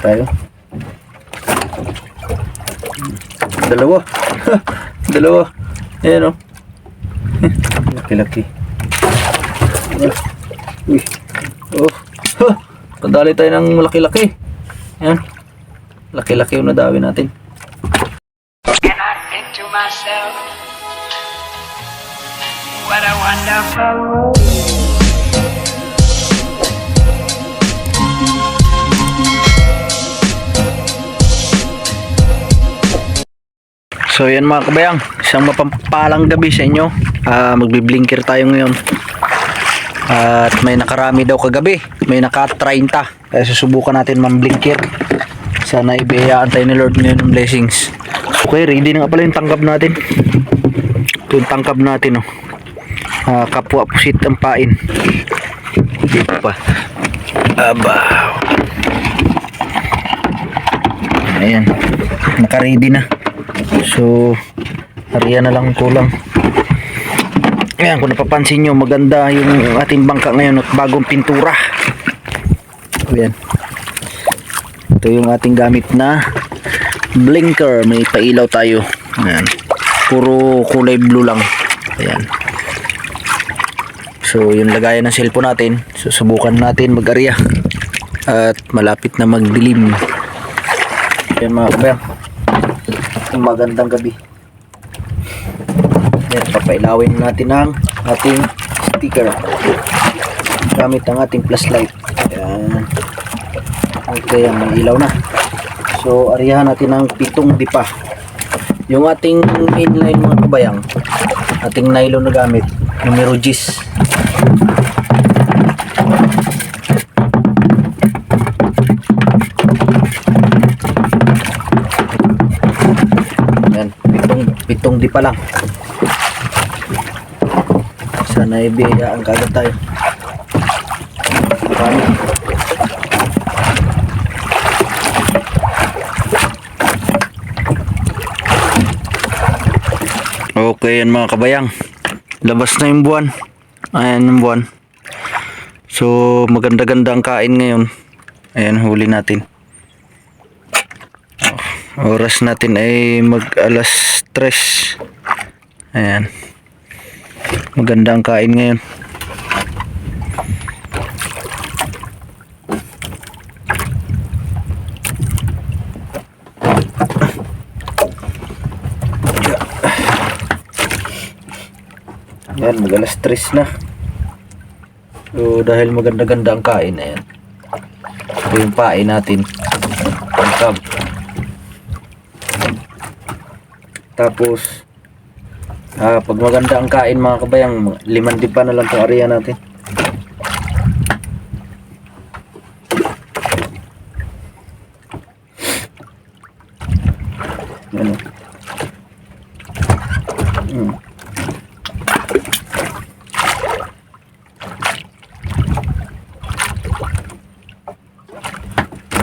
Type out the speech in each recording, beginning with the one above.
tayo. Dalawa. Dalawa. Ayan o. Laki-laki. Uy. Oh. Huh. Kadali tayo ng malaki-laki. Ayan. Laki-laki yung nadawi natin. Myself, what a wonderful world. So yan mga kabayang, isang mapampalang gabi sa inyo. Ah, magbi-blinker tayo ngayon. At may nakarami daw kagabi, may naka 30. Kaya susubukan natin mam-blinker. Sana ibiyayaan tayo ni Lord ngayon ng blessings. Okay, ready na nga pala yung tangkab natin. Ito yung tangkab natin oh. Ah, kapwa pusit ang pain. Dito pa. Aba. Ayan. Naka-ready na. So, hariya na lang kulang. Ayan, kung napapansin nyo, maganda yung ating bangka ngayon at bagong pintura. Ayan. Ito yung ating gamit na blinker. May pailaw tayo. Ayan. Puro kulay blue lang. Ayan. So, yung lagayan ng cellphone natin, susubukan natin mag-area. At malapit na magdilim. Ayan mga kabayang magandang gabi. Yan, papailawin natin ang ating sticker. Gamit ang ating flashlight. Yan. Okay, may ilaw na. So, ariyahan natin ang pitong dipa. Yung ating inline mga kabayang, ating nylon na gamit, numero 10. Pitong, di pa lang. Sana ibiyayaan kagad tayo. Marami. Okay yan mga kabayang. Labas na yung buwan. Ayan yung buwan. So maganda-ganda ang kain ngayon. Ayan huli natin. Oras natin ay mag alas 3. Ayan. Maganda ang kain ngayon. Ayan, mag alas 3 na. So, dahil maganda-ganda ang kain, ayan. Ito yung pain natin. Pangkab. Tapos, ah, pag maganda ang kain mga kabayang, liman di pa na lang itong area natin. Yan o. Hmm.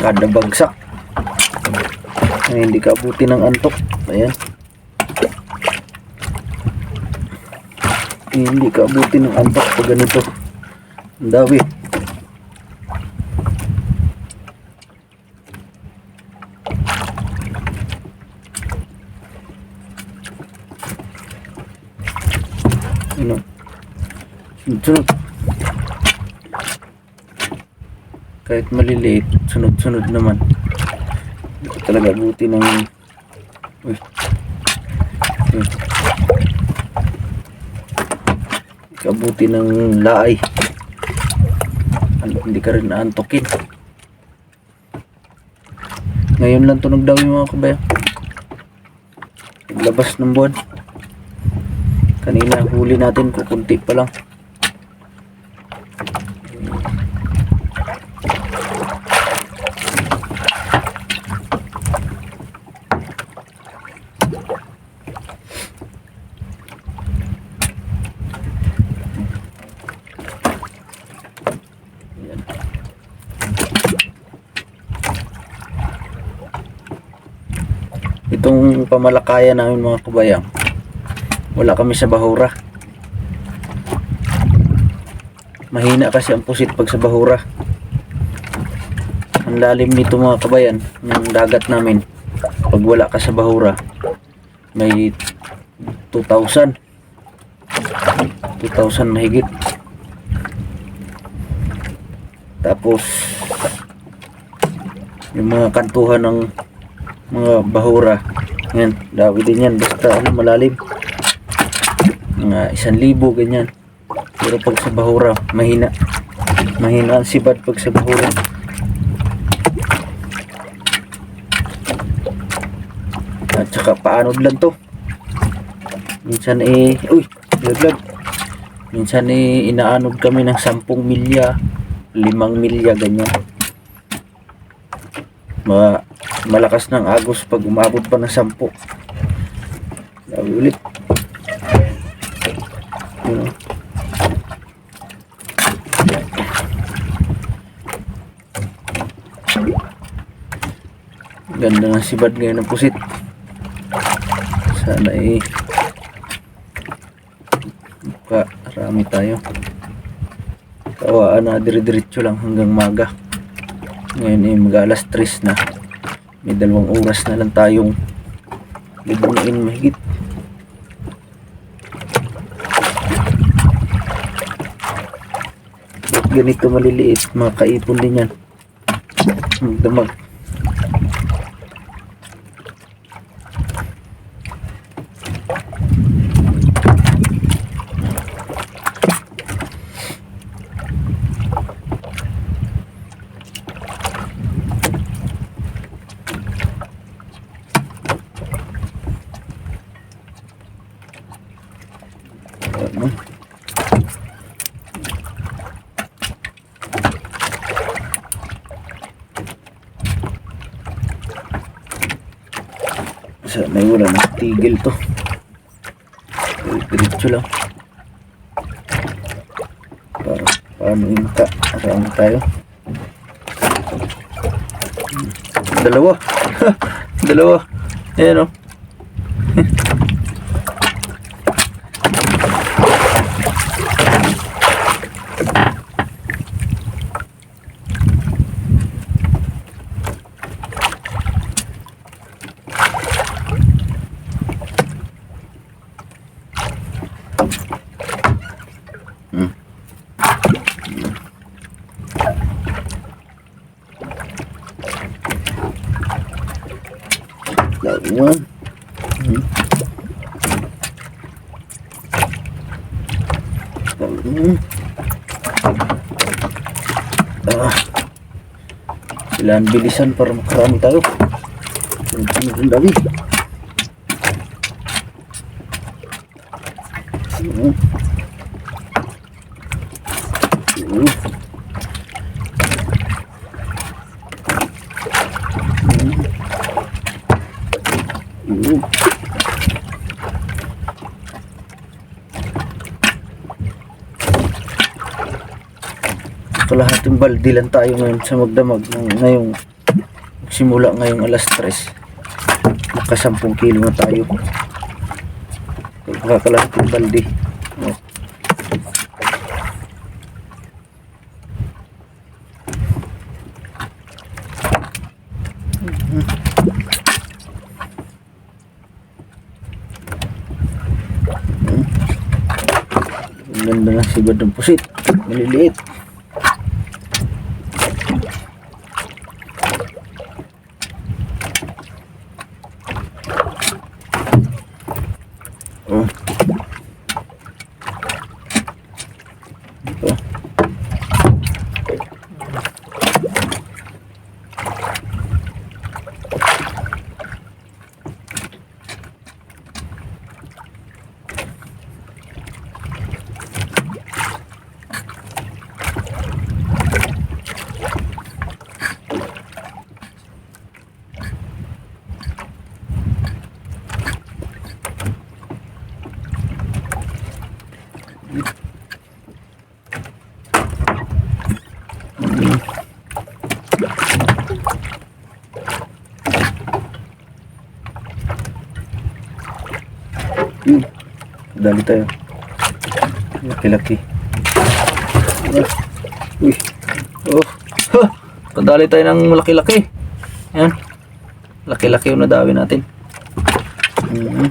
Kada bagsak. Ay, hindi ka ng antok. Ayan. Hindi ka abuti ng antok pag ganito. Ang dawi ano? Sunod kahit maliliit sunod sunod naman. Hindi ko talaga abuti ng uy uy kabuti ng laay. Ano, hindi ka rin naantokin ngayon lang tunog daw mga kabayan labas ng buwan. Kanina huli natin kukunti pa lang itong pamalakayan namin mga kabayang wala kami sa bahura. Mahina kasi ang pusit pag sa bahura. Ang lalim nito mga kabayan ng dagat namin. Pag wala ka sa bahura may 2,000 2,000 mahigit tapos yung mga kantuhan ng mga bahura yan dawi din yan. Basta ano, malalim. Mga isang libo ganyan. Pero pag sa bahura mahina. Mahina ang sibad pag sa bahura. At saka paanod lang to? Minsan eh uy laglag. Minsan eh inaanod kami ng 10 milya 5 milya ganyan. Ma malakas ng agos pag umabot pa ng 10 Sabi ulit oh. Ganda ng sibad ngayon ng pusit. Sana eh ka rami tayo. Kawaan na dire-diretso lang hanggang maga. Ngayon eh mag alas 3 na. May dalawang oras na lang tayong libunin mahigit. Ganito maliliit mga kaipon din yan. Magdamag. Ano? Sana wala tigil to. Diretso lang. Para, yung ka? Saan tayo? Dalawa. Dalawa. Ayan o. Ah. Kailangan bilisan para makarami tayo. Ang dami. Baldi lang tayo ngayon sa magdamag ng ngayong simula ngayong alas 3 maka 10 kilo na tayo makakalahating baldi oh. Ang ganda ng sibad ng pusit. Maliliit. Dali tayo. Laki-laki. Uy. Oh. Ha! Padali tayo ng malaki-laki. Ayan. Laki-laki yung nadawi natin. Mhm.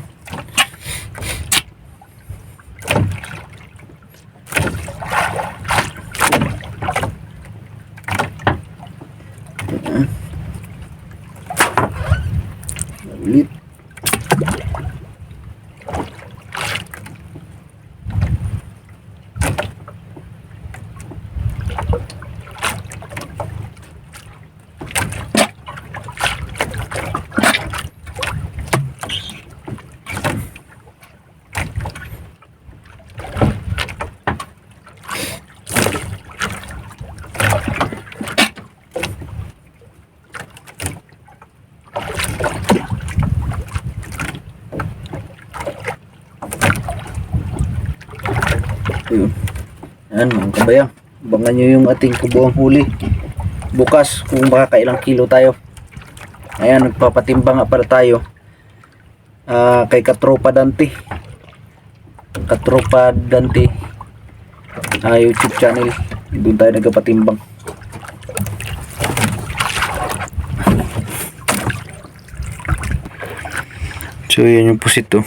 Ayan. Ulit. Ayun. Yan mga kabayang. Abangan nyo yung ating kubuang huli. Bukas kung makakailang kilo tayo. Ayan, nagpapatimbang nga pala tayo. Ah, kay Katropa Dante. Katropa Dante. Ah, YouTube channel. Doon tayo nagpapatimbang. So yan yung pusit to.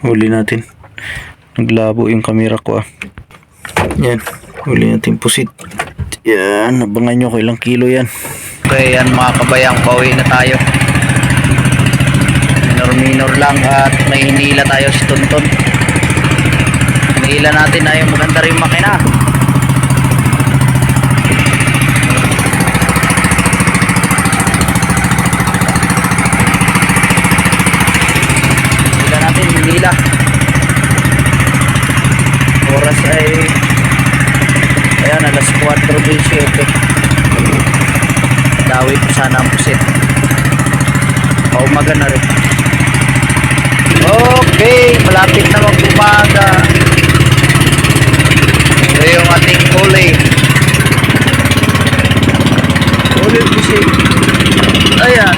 Huli natin. Naglabo yung camera ko ah. Yan. Huli natin pusit. Yan. Abangan nyo kung ilang kilo yan. Okay yan mga kabayang. Pauwi na tayo. Minor minor lang at may hinila tayo sa tunton. Hinila natin ay maganda rin makina. Hinila natin hinila. Oras ay ayan alas 4.27 Dawi po sana ang pusit. Paumaga na rin. Okay, malapit na mag-umaga. Ito yung ating huli. Huli pusit. Ayan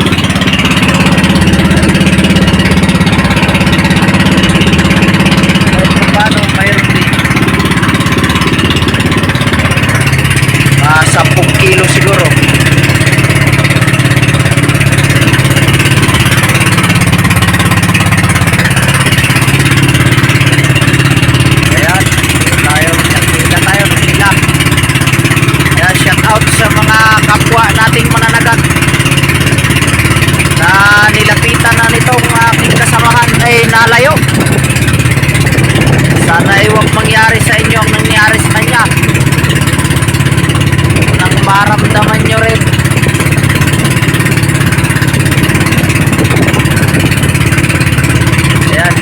Kahit paano mayroon din mga 10 kilo siguro ayan tayo nakita tayo nakita ayan shout out sa mga kapwa nating mananagat na nilapitan na nitong aking kasamahan ay nalayo sana ay huwag mangyari sa inyo ang nangyari sa kanya nang maramdaman nyo rin ayan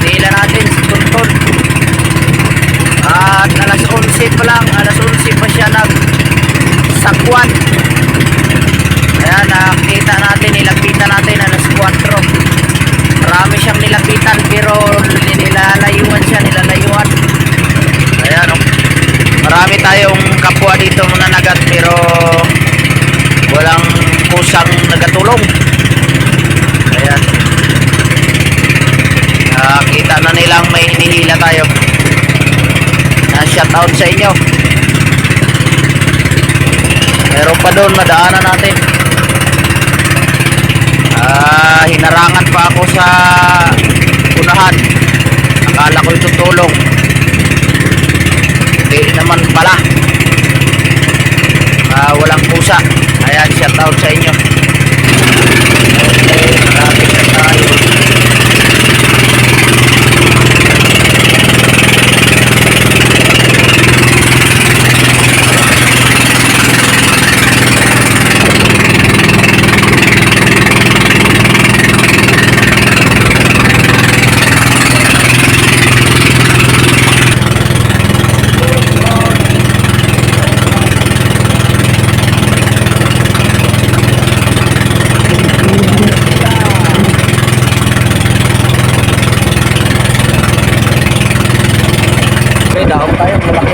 nila natin si Tuntun at alas 11 pa lang alas 11 pa siya nag sakwan ayan nakita natin nilapitan natin alas 4 marami siyang nilapitan pero nilalayuan siya nilalayuan. Ayan oh. marami tayong kapwa dito mananagat pero walang kusang nagatulong. Ayan. Nakita na nilang may hinihila tayo. Na shout out sa inyo. Meron pa doon madaanan natin Ah, hinarangan pa ako sa unahan. Akala ko tutulong. Hindi naman pala. Ah, walang pusa. Ayan, shout out sa inyo. Okay, marami na. Tayo. Malaking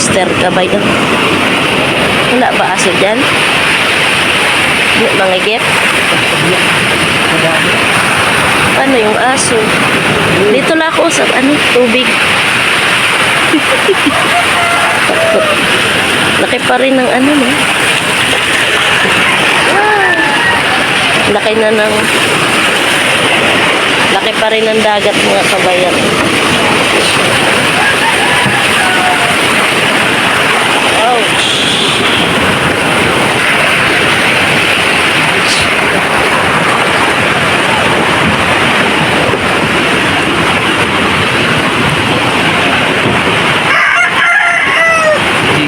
Mr. Kabayan. Wala ba aso dyan? Hindi mangigip? Ano yung aso? Dito lang ako sa ano, tubig. Laki pa rin ng ano, no? Laki na ng laki pa rin ng dagat mga kabayan.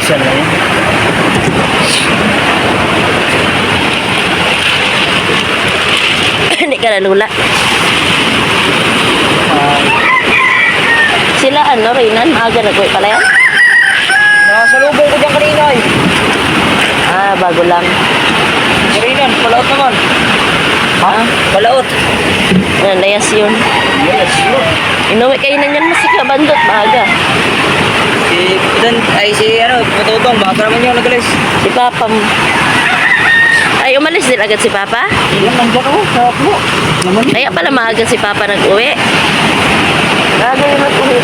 Diesel na yun. Hindi ka nalula. Sila ano, Rinan, maaga nag pala yan? Nakasalubong ko dyan kanina eh. Ah, bago lang. Karinan, palaot naman. Ha? Palaot. Ano, layas yun. Yes, yun. Inuwi kayo na niyan masik na bandot, maaga. Si, dan, ay si ano, matutong, baka naman yung nagalis. Si Papa mo. Ay, umalis din agad si Papa? Ilan nandiyan oh, sa po. Naman Kaya pala maaga si Papa nag-uwi. Maaga yung nag-uwi.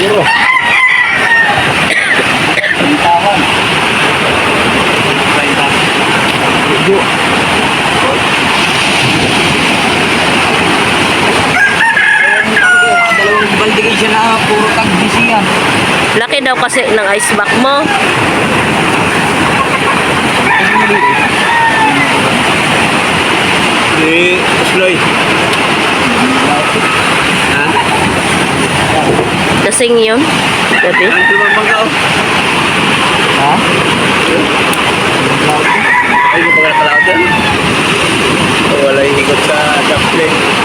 Siguro. Pintahan. Medyo. Dalawang baldigay siya na puro tagbisi yan. Laki daw kasi ng ice pack mo. Eh, Sloy. Kasing yun. Gabi. Ano ba bang kao? Ha? Ay, hindi pa nakalaot yan? O, wala yung ikot sa dumpling.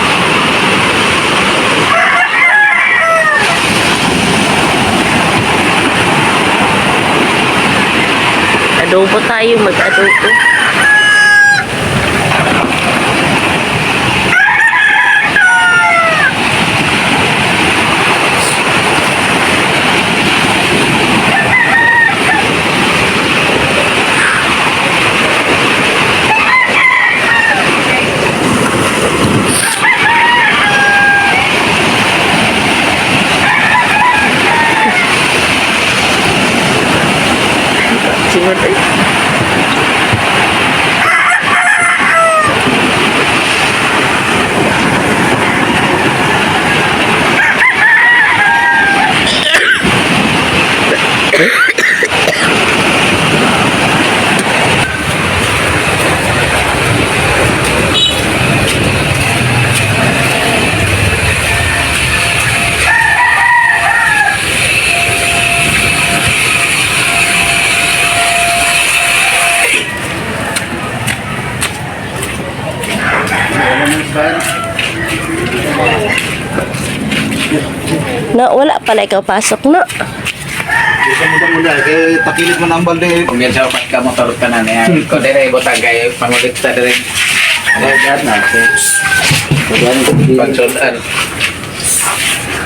Adobo tayo, mag-adobo. জীবনে pala ikaw pasok na. Isa mo muna, kaya takilid mo na ang balde. Kung yan sa upat ka motor ka na niya, ko dire butang kay pangulit sa dire. Agad na. Pagsudan.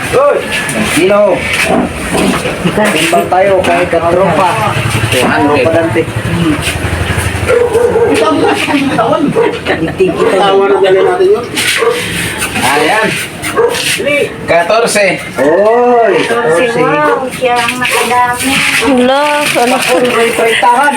Uy! Sino? Timbang tayo kahit ang tropa. Tropa 200. dante. Itig kita. Tawa na dali natin yun. Ayan. 14. Oy! Si Wow, siya ang nakadami. Hala, ano po? Oy, tretahan.